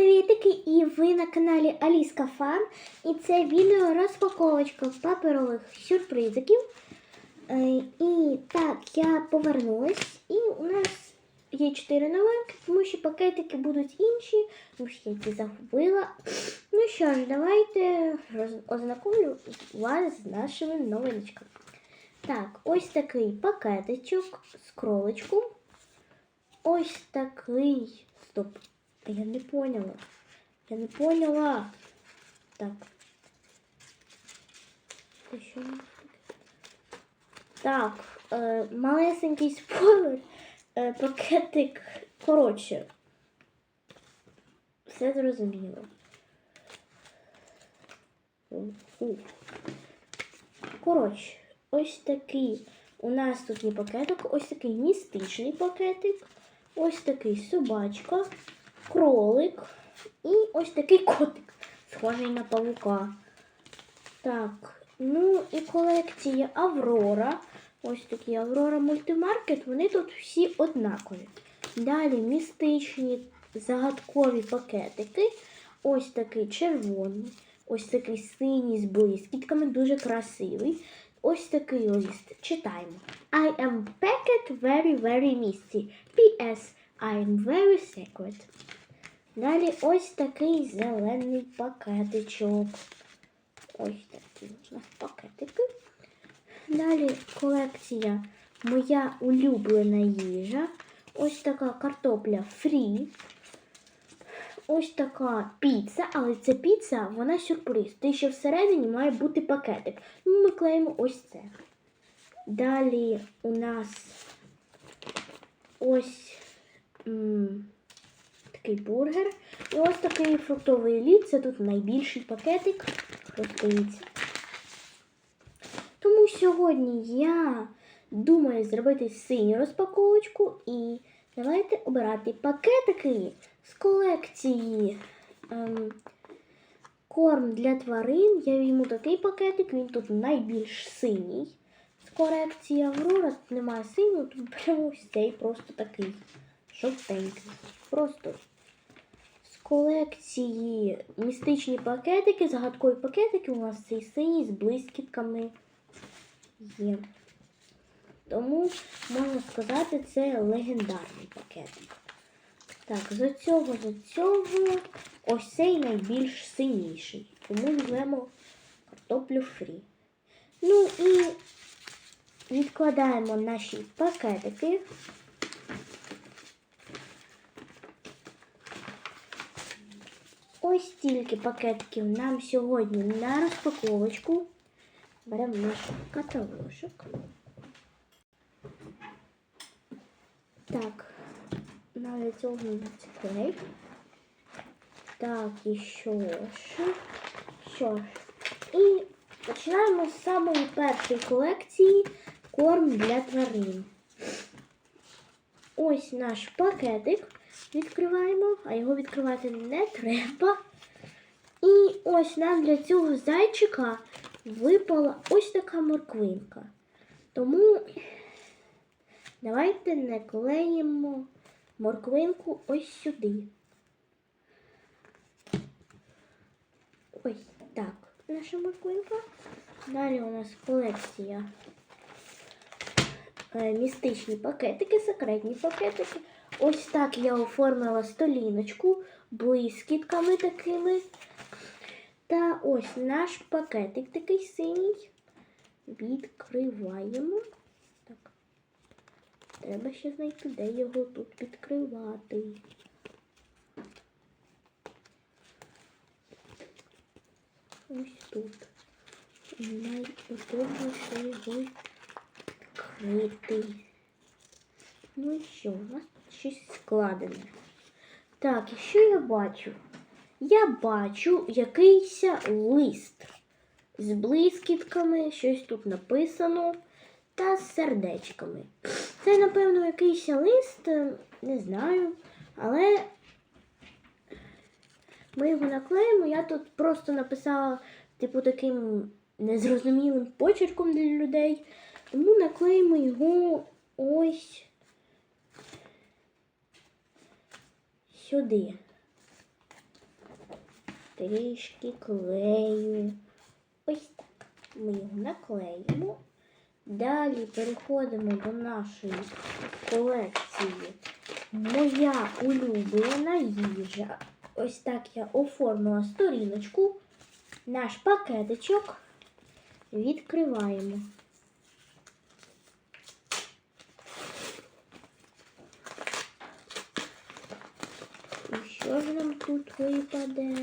привітики! І ви на каналі Аліска Фан. І це відео розпаковочка паперових сюрпризиків. Е, І так, я повернулась, і у нас є 4 новинки, тому що пакетики будуть інші, тому що я ці загубила. Ну що ж, давайте ознакомлю вас з нашими новиночками. Так, ось такий пакетичок з кроличком. Ось такий. Стоп. Я не поняла. Я не поняла. Так. Так, е, малесенький спойлер. Е, пакетик коротше. Все зрозуміло. Коротше, ось такий. У нас тут є пакетик, ось такий містичний пакетик, ось такий собачка, кролик і ось такий котик, схожий на павука. Так, ну і колекція Аврора. Ось такі Аврора мультимаркет, вони тут всі однакові. Далі містичні загадкові пакетики. Ось такий червоний, ось такий синій з блискітками, дуже красивий. Ось такий лист. Читаємо. I am packet very, very misty. P.S. I am very secret. Далі ось такий зелений пакетичок. Ось такі у нас пакетики. Далі колекція Моя улюблена їжа. Ось така картопля фрі. Ось така піца, але ця піца, вона сюрприз. Те, що всередині має бути пакетик. Ну, Ми клеїмо ось це. Далі у нас ось такий бургер. І ось такий фруктовий лід. Це тут найбільший пакетик. Ось. Тому сьогодні я думаю зробити синю розпаковочку і давайте обирати пакетики з колекції ем, корм для тварин. Я візьму такий пакетик, він тут найбільш синій. З колекції Аврора тут немає синього, тут беремо ось цей просто такий жовтенький. Просто з колекції містичні пакетики, загадкові пакетики. У нас цей синій з блискітками є. Тому, можна сказати, це легендарний пакетик. Так, з цього, з цього ось цей найбільш синіший. Тому візьмемо картоплю фрі. Ну і відкладаємо наші пакетики. Ось стільки пакетиків нам сьогодні на розпаковочку. Беремо наш каталожок. Так, надо цього клей. Так, і що ж. Що ж. І починаємо з самої першої колекції корм для тварин. Ось наш пакетик. Відкриваємо, а його відкривати не треба. І ось нам для цього зайчика випала ось така морквинка. Тому давайте наклеїмо морквинку ось сюди. Ось так, наша морквинка. Далі у нас колекція е, містичні пакетики, секретні пакетики. Ось так я оформила століночку блискітками такими. Та ось наш пакетик такий синій. Відкриваємо. Так. Треба ще знайти, де його тут відкривати. Ось тут. Найудобніше його відкрити. Ну і що, у нас щось складене. Так, і що я бачу? Я бачу якийсь лист з блискітками, щось тут написано, та з сердечками. Це, напевно, якийсь лист, е, не знаю, але ми його наклеїмо. Я тут просто написала, типу, таким незрозумілим почерком для людей. Тому наклеїмо його ось сюди. трішки клею. Ось так. Ми його наклеїмо. Далі переходимо до нашої колекції. Моя улюблена їжа. Ось так я оформила сторіночку. Наш пакетичок відкриваємо. І що ж нам тут випаде?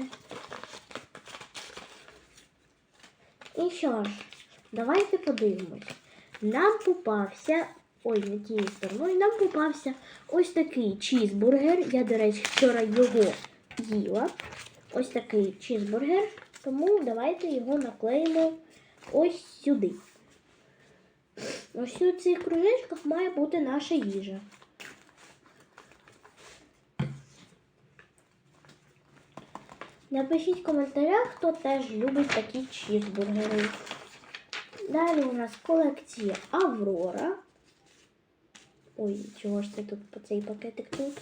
І що ж, давайте подивимось. Нам попався, ой, не тією стороною, нам попався ось такий чізбургер. Я, до речі, вчора його їла. Ось такий чізбургер. Тому давайте його наклеїмо ось сюди. Ось у цих кружечках має бути наша їжа. Напишіть в коментарях, хто теж любить такі чізбургери. Далі у нас колекція Аврора. Ой, чого ж це тут по цей пакетик тут?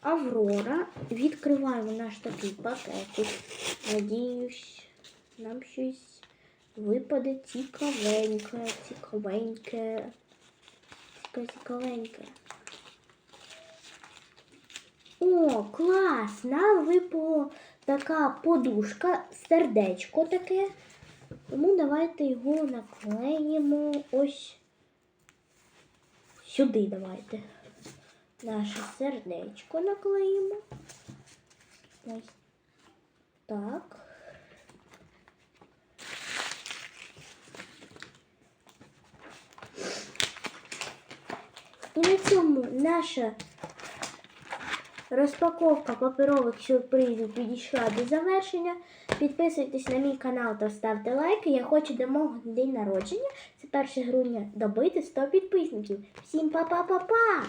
Аврора. Відкриваємо наш такий пакетик. Надіюсь, нам щось випаде цікавеньке, цікавеньке. Цікаве, цікавеньке. О, клас! Нам випала така подушка, сердечко таке. Тому давайте його наклеїмо ось сюди давайте. Наше сердечко наклеїмо. Ось так. І на цьому наша Розпаковка паперових сюрпризів підійшла до завершення. Підписуйтесь на мій канал та ставте лайки. Я хочу до мого день народження. Це 1 грудня добити 100 підписників. Всім па-па-па-па!